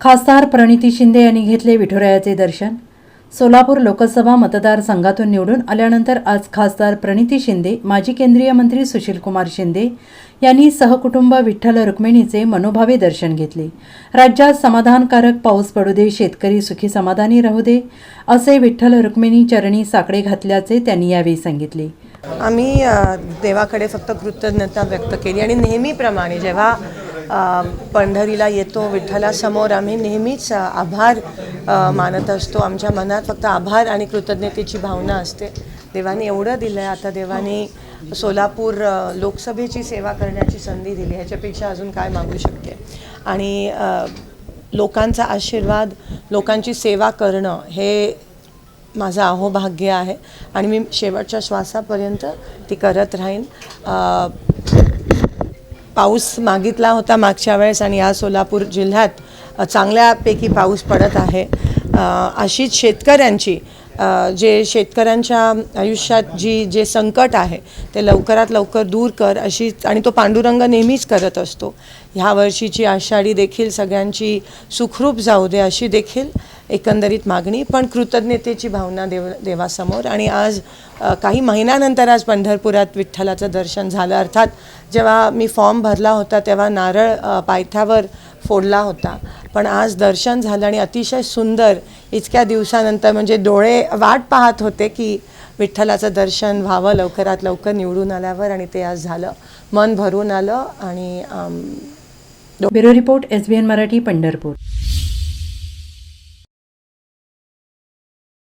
खासदार प्रणिती शिंदे यांनी घेतले विठुरायाचे दर्शन. सोलापूर लोकसभा मतदारसंघातून निवडून आल्यानंतर आज खासदार प्रणिती शिंदे माजी केंद्रीय मंत्री सुशीलकुमार शिंदे यांनी सहकुटुंब विठ्ठल रुक्मिणीचे मनोभावे दर्शन घेतले. राज्यात समाधानकारक पाऊस पडू दे शेतकरी सुखी समाधानी राहू दे असे विठ्ठल रुक्मिणी चरणी साकडे घातल्याचे त्यांनी यावेळी सांगितले. आम्ही देवाकडे फक्त कृतज्ञता व्यक्त केली आणि नेहमीप्रमाणे जेव्हा पंढरीला येतो विठ्ठलासमोर आम्ही नेहमीच आभार मानत असतो. आमच्या मनात फक्त आभार आणि कृतज्ञतेची भावना असते. देवाने एवढं दिलं आहे आता देवाने सोलापूर लोकसभेची सेवा करण्याची संधी दिली. ह्याच्यापेक्षा अजून काय मागू शकते आणि लोकांचा आशीर्वाद लोकांची सेवा करणं हे माझं अहोभाग्य आहे. आणि मी शेवटच्या श्वासापर्यंत ती करत राहीन. पाऊस मागितला होता मागच्या वेळेस आणि या सोलापूर जिल्ह्यात चांगल्यापैकी पाऊस पडत आहे. अशीच शेतकऱ्यांची जे शेतकऱ्यांच्या आयुष्यात जी जे संकट आहे ते लवकरात लवकर दूर कर अशी आणि तो पांडुरंग नेहमीच करत असतो. ह्या वर्षीची आषाढी देखील सगळ्यांची सुखरूप जाऊ दे अशी देखील एकंदरीत मागणी पण कृतज्ञतेची भावना देव देवासमोर. आणि आज काही महिन्यानंतर आज पंढरपुरात विठ्ठलाचं दर्शन झालं. अर्थात जेव्हा मी फॉर्म भरला होता तेव्हा नारळ पायथ्यावर फोडला होता. पण आज दर्शन झालं आणि अतिशय सुंदर इतक्या दिवसानंतर म्हणजे डोळे वाट पाहत होते की विठ्ठलाचं दर्शन व्हावं लवकरात लवकर निवडून आल्यावर आणि ते आज झालं. मन भरून आलं आणि bureau report S B N Marathi Pandharpur.